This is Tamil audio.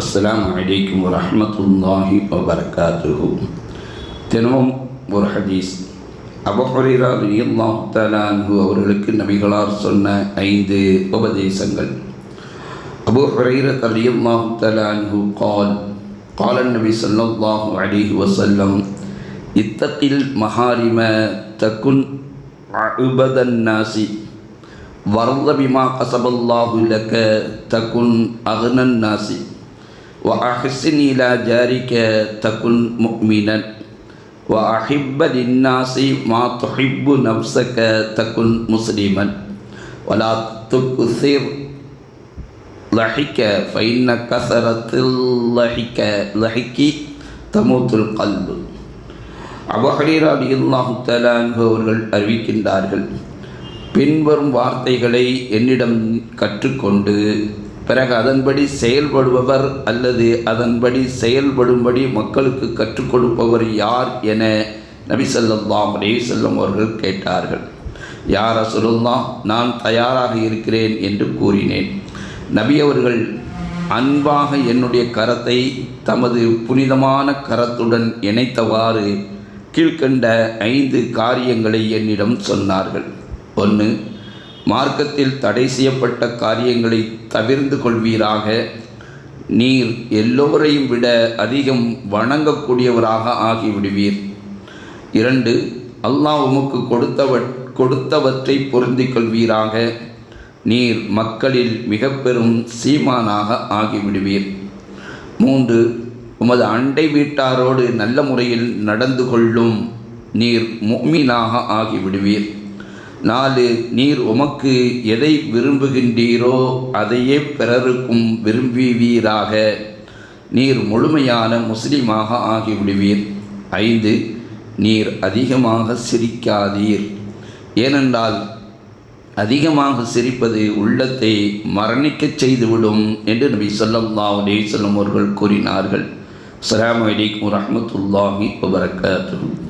அஸ்ஸலாமு அலைக்கும் வரஹ்மத்துல்லாஹி வபரகாத்துஹு தினமும் ஒரு ஹதீஸ் அபஹரீரா ரலியல்லாஹு தஆலா அன்ஹு அவர்களுக்கு நபிகளார் சொன்ன ஐந்து உபதேசங்கள் அபூ ஹுரைரா ரலியல்லாஹு தஆலா அன்ஹு قال قال النبي صلى الله عليه وسلم اتق المحارم تكن عبد الناس وارض بما قسم الله لك تكن أغنى الناس وأحسن إلى جارك تكن مؤمنا وأحب للناس ما تحب نفسك تكن مسلما ولا تكثر ضحك فإن كثرة الضحك ضحك تموت القلب அபஹரீரா அலியுல்லாஹு தலான்கு அவர்கள் அறிவிக்கின்றார்கள் பின்வரும் வார்த்தைகளை என்னிடம் கற்றுக்கொண்டு பிறகு அதன்படி செயல்படுபவர் அல்லது அதன்படி செயல்படும்படி மக்களுக்கு கற்றுக் கொடுப்பவர் யார் என நபி ஸல்லல்லாஹு அலைஹி வஸல்லம் அவர்கள் கேட்டார்கள். யார் ரசூலுல்லா நான் தயாராக இருக்கிறேன் என்று கூறினேன். நபி அவர்கள் அன்பாக என்னுடைய கரத்தை தமது புனிதமான கரத்துடன் இணைத்தவாறு கீழ்கண்ட ஐந்து காரியங்களை என்னிடம் சொன்னார்கள். ஒன்று மார்க்கத்தில் தடை செய்யப்பட்ட காரியங்களை தவிர்ந்து கொள்வீராக. நீர் எல்லோரையும் விட அதிகம் வணங்கக்கூடியவராக ஆகிவிடுவீர். இரண்டு அல்லாஹ் உமக்கு கொடுத்தவ கொடுத்தவற்றை பொருந்திக் கொள்வீராக. நீர் மக்களில் மிக பெரும் சீமானாக ஆகிவிடுவீர். மூன்று உமது அண்டை வீட்டாரோடு நல்ல முறையில் நடந்து கொள்ளும் நீர் முக்மீனாக ஆகிவிடுவீர். நாலு நீர் உமக்கு எதை விரும்புகின்றீரோ அதையே பிறருக்கும் விரும்புவீராக. நீர் முழுமையான முஸ்லீமாக ஆகிவிடுவீர். ஐந்து நீர் அதிகமாக சிரிக்காதீர். ஏனென்றால் அதிகமாக சிரிப்பது உள்ளத்தை மரணிக்கச் செய்துவிடும் என்று நபி ஸல்லல்லாஹு அலைஹி சொல்லும் அவர்கள் கூறினார்கள். அஸ்லாம் வலைக்கம் வரமத்துல்லாஹி வபரகாத்துஹு.